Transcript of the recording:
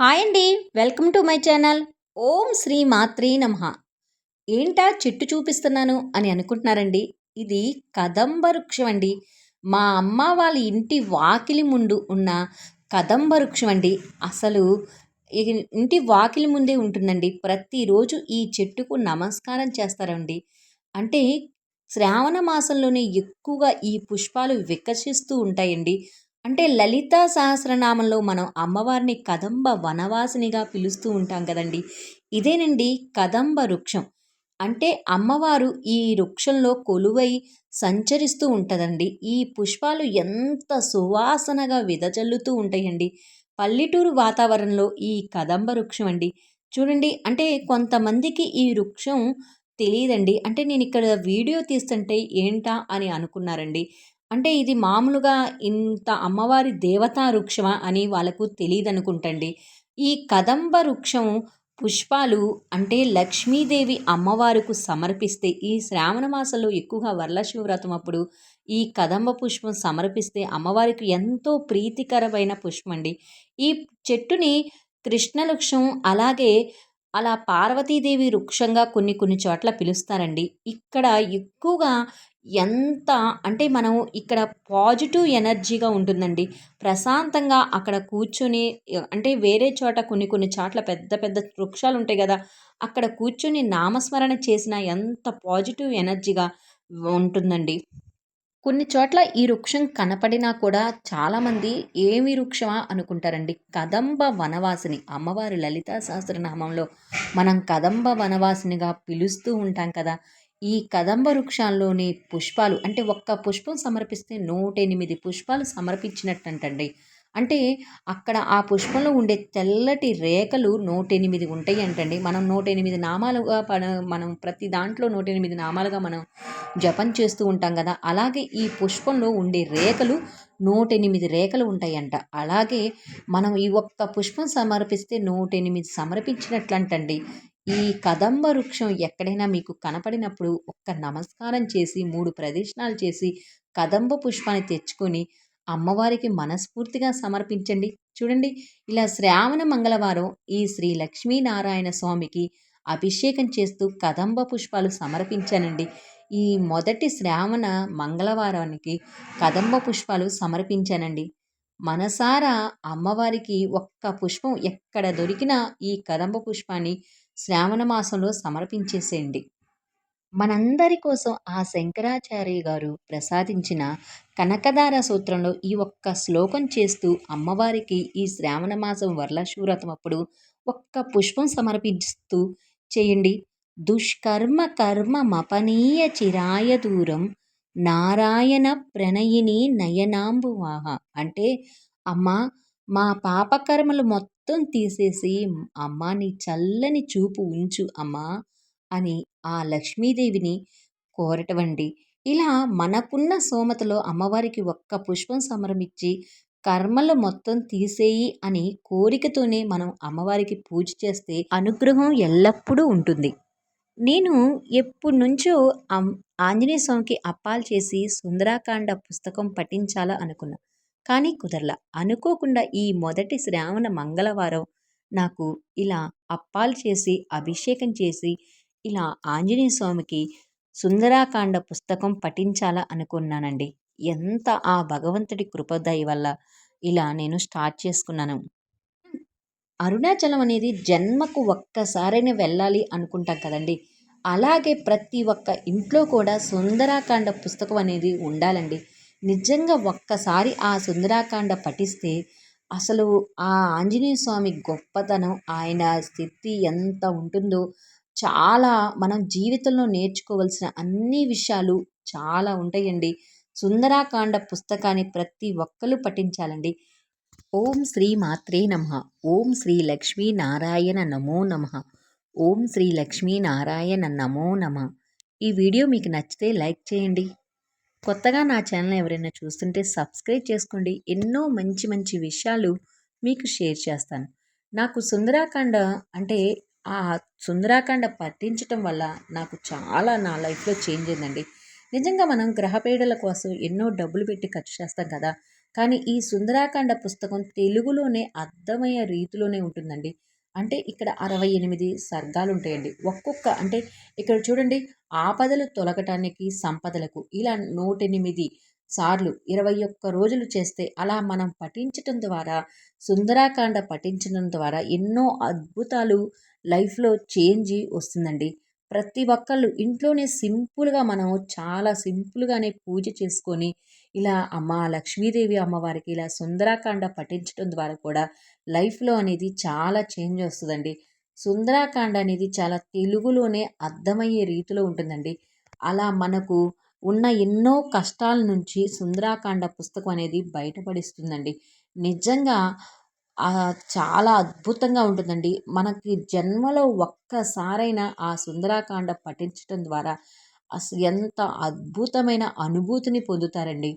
Hi అండి. Welcome to my channel. ఓం శ్రీ మాత్రే నమ. ఏంటా చెట్టు చూపిస్తున్నాను అని అనుకుంటున్నారండి? ఇది కదంబ వృక్షం అండి. మా అమ్మ వాళ్ళ ఇంటి వాకిలి ముందు ఉన్న కదంబ వృక్షం అండి. అసలు ఇంటి వాకిలి ముందే ఉంటుందండి. ప్రతిరోజు ఈ చెట్టుకు నమస్కారం చేస్తారండి. అంటే శ్రావణ మాసంలోనే ఎక్కువగా ఈ పుష్పాలు వికసిస్తూ ఉంటాయండి. అంటే లలితా సహస్రనామంలో మనం అమ్మవారిని కదంబ వనవాసినిగా పిలుస్తూ ఉంటాం కదండి. ఇదేనండి కదంబ వృక్షం. అంటే అమ్మవారు ఈ వృక్షంలో కొలువై సంచరిస్తూ ఉంటుందండి. ఈ పుష్పాలు ఎంత సువాసనగా విదజల్లుతూ ఉంటాయండి. పల్లెటూరు వాతావరణంలో ఈ కదంబ వృక్షం అండి. చూడండి అంటే కొంతమందికి ఈ వృక్షం తెలియదండి. అంటే నేను ఇక్కడ వీడియో తీస్తుంటే ఏంటా అని అనుకున్నారండి. అంటే ఇది మామూలుగా ఇంత అమ్మవారి దేవతా వృక్షమా అని వాళ్ళకు తెలియదు అనుకుంటండి ఈ కదంబ వృక్షం పుష్పాలు అంటే లక్ష్మీదేవి అమ్మవారికి సమర్పిస్తే ఈ శ్రావణ మాసంలో ఎక్కువగా వరలశివవ్రతం అప్పుడు ఈ కదంబ పుష్పం సమర్పిస్తే అమ్మవారికి ఎంతో ప్రీతికరమైన పుష్పం అండి ఈ చెట్టుని కృష్ణవృక్షం అలాగే అలా పార్వతీదేవి వృక్షంగా కొన్ని కొన్ని చోట్ల పిలుస్తారండి. ఇక్కడ ఎక్కువగా ఎంత అంటే మనం ఇక్కడ పాజిటివ్ ఎనర్జీగా ఉంటుందండి. ప్రశాంతంగా అక్కడ కూర్చొని అంటే వేరే చోట కొన్ని కొన్ని చోట్ల పెద్ద పెద్ద వృక్షాలు ఉంటాయి కదా అక్కడ కూర్చొని నామస్మరణ చేసిన ఎంత పాజిటివ్ ఎనర్జీగా ఉంటుందండి. కొన్ని చోట్ల ఈ వృక్షం కనపడినా కూడా చాలామంది ఏమి వృక్షమా అనుకుంటారండి. కదంబ వనవాసిని అమ్మవారి లలితా సహస్రనామంలో మనం కదంబ వనవాసినిగా పిలుస్తూ ఉంటాం కదా. ఈ కదంబ వృక్షాల్లోని పుష్పాలు అంటే ఒక్క పుష్పం సమర్పిస్తే నూట ఎనిమిది పుష్పాలు సమర్పించినట్టంటండి. అంటే అక్కడ ఆ పుష్పంలో ఉండే తెల్లటి రేఖలు నూటెనిమిది ఉంటాయి అంటండి మనం నూట ఎనిమిది నామాలుగా మనం ప్రతి దాంట్లో నూట ఎనిమిది నామాలుగా మనం జపం చేస్తూ ఉంటాం కదా. అలాగే ఈ పుష్పంలో ఉండే రేఖలు నూటెనిమిది రేఖలు ఉంటాయంట. అలాగే మనం ఈ ఒక్క పుష్పం సమర్పిస్తే నూటెనిమిది సమర్పించినట్లంటండి. ఈ కదంబ వృక్షం ఎక్కడైనా మీకు కనపడినప్పుడు ఒక్క నమస్కారం చేసి మూడు ప్రదక్షిణాలు చేసి కదంబ పుష్పాన్ని తెచ్చుకొని అమ్మవారికి మనస్ఫూర్తిగా సమర్పించండి. చూడండి ఇలా శ్రావణ మంగళవారం ఈ శ్రీ లక్ష్మీనారాయణ స్వామికి అభిషేకం చేస్తూ కదంబ పుష్పాలు సమర్పించానండి. ఈ మొదటి శ్రావణ మంగళవారానికి కదంబ పుష్పాలు సమర్పించానండి. మనసారా అమ్మవారికి ఒక్క పుష్పం ఎక్కడ దొరికినా ఈ కదంబ పుష్పాన్ని శ్రావణ మాసంలో సమర్పించేసేయండి. మనందరి కోసం ఆ శంకరాచార్య గారు ప్రసాదించిన కనకదార సూత్రంలో ఈ ఒక్క శ్లోకం చేస్తూ అమ్మవారికి ఈ శ్రావణ మాసం వరలశివరథం అప్పుడు ఒక్క పుష్పం సమర్పిస్తూ చేయండి. దుష్కర్మ కర్మ మపనీయ చిరాయ దూరం నారాయణ ప్రణయిని నయనాంబువాహ. అంటే అమ్మ మా పాపకర్మలు మొత్తం తీసేసి అమ్మ నీ చల్లని చూపు ఉంచు అమ్మా. అని ఆ లక్ష్మీదేవిని కోరటవండి ఇలా మనకున్న సోమతలో అమ్మవారికి ఒక్క పుష్పం సమరమిచ్చి కర్మలు మొత్తం తీసేయి అని కోరికతోనే మనం అమ్మవారికి పూజ చేస్తే అనుగ్రహం ఎల్లప్పుడూ ఉంటుంది. నేను ఎప్పటి నుంచో ఆంజనేయ స్వామికి అప్పాలు చేసి సుందరాకాండ పుస్తకం పఠించాలా అనుకున్నా. కానీ కుదరలా. అనుకోకుండా ఈ మొదటి శ్రావణ మంగళవారం నాకు ఇలా అప్పాలు చేసి అభిషేకం చేసి ఇలా ఆంజనేయ స్వామికి సుందరాకాండ పుస్తకం పఠించాలా అనుకున్నానండి. ఎంత ఆ భగవంతుడి కృపదయ వల్ల ఇలా నేను స్టార్ట్ చేసుకున్నాను. అరుణాచలం అనేది జన్మకు ఒక్కసారైనా వెళ్ళాలి అనుకుంటాం కదండి. అలాగే ప్రతి ఒక్క ఇంట్లో కూడా సుందరాకాండ పుస్తకం అనేది ఉండాలండి. నిజంగా ఒక్కసారి ఆ సుందరాకాండ పఠిస్తే అసలు ఆ ఆంజనేయ స్వామి గొప్పతనం ఆయన స్థితి ఎంత ఉంటుందో చాలా మనం జీవితంలో నేర్చుకోవాల్సిన అన్ని విషయాలు చాలా ఉంటాయండి. సుందరాకాండ పుస్తకాన్ని ప్రతి ఒక్కరు పఠించాలండి. ఓం శ్రీ మాత్రే నమ. ఓం శ్రీ లక్ష్మీ నారాయణ నమో నమ. ఓం శ్రీ లక్ష్మీ నారాయణ నమో నమ. ఈ వీడియో మీకు నచ్చితే లైక్ చేయండి. కొత్తగా నా ఛానల్ ఎవరైనా చూస్తుంటే సబ్స్క్రైబ్ చేసుకోండి. ఎన్నో మంచి మంచి విషయాలు మీకు షేర్ చేస్తాను. నాకు సుందరాకాండ అంటే ఆ సుందరాకాండ పఠించటం వల్ల నాకు చాలా నా లైఫ్లో చేంజ్ అయిందండి. నిజంగా మనం గ్రహపీడల కోసం ఎన్నో డబ్బులు పెట్టి ఖర్చు చేస్తాం కదా! కానీ ఈ సుందరాకాండ పుస్తకం తెలుగులోనే అర్థమయ్యే రీతిలోనే ఉంటుందండి. అంటే ఇక్కడ అరవై ఎనిమిది సర్గాలు ఉంటాయండి. ఒక్కొక్క అంటే ఇక్కడ చూడండి ఆపదలు తొలగటానికి సంపదలకు ఇలా నూట ఎనిమిది సార్లు ఇరవై ఒక్క రోజులు చేస్తే అలా మనం పఠించటం ద్వారా సుందరాకాండ పఠించడం ద్వారా ఎన్నో అద్భుతాలు లైఫ్లో చేంజ్ వస్తుందండి. ప్రతి ఒక్కళ్ళు ఇంట్లోనే సింపుల్గా మనం చాలా సింపుల్గానే పూజ చేసుకొని ఇలా అమ్మ లక్ష్మీదేవి అమ్మవారికి ఇలా సుందరాకాండ పఠించడం ద్వారా కూడా లైఫ్లో అనేది చాలా చేంజ్ వస్తుందండి. సుందరాకాండ అనేది చాలా తెలుగులోనే అర్థమయ్యే రీతిలో ఉంటుందండి. అలా మనకు ఉన్న ఎన్నో కష్టాల నుంచి సుందరాకాండ పుస్తకం అనేది బయటపడిస్తుందండి. నిజంగా చాలా అద్భుతంగా ఉంటుందండి. మనకి జన్మలో ఒక్కసారైనా ఆ సుందరాకాండ పఠించటం ద్వారా అసలు ఎంత అద్భుతమైన అనుభూతిని పొందుతారండి.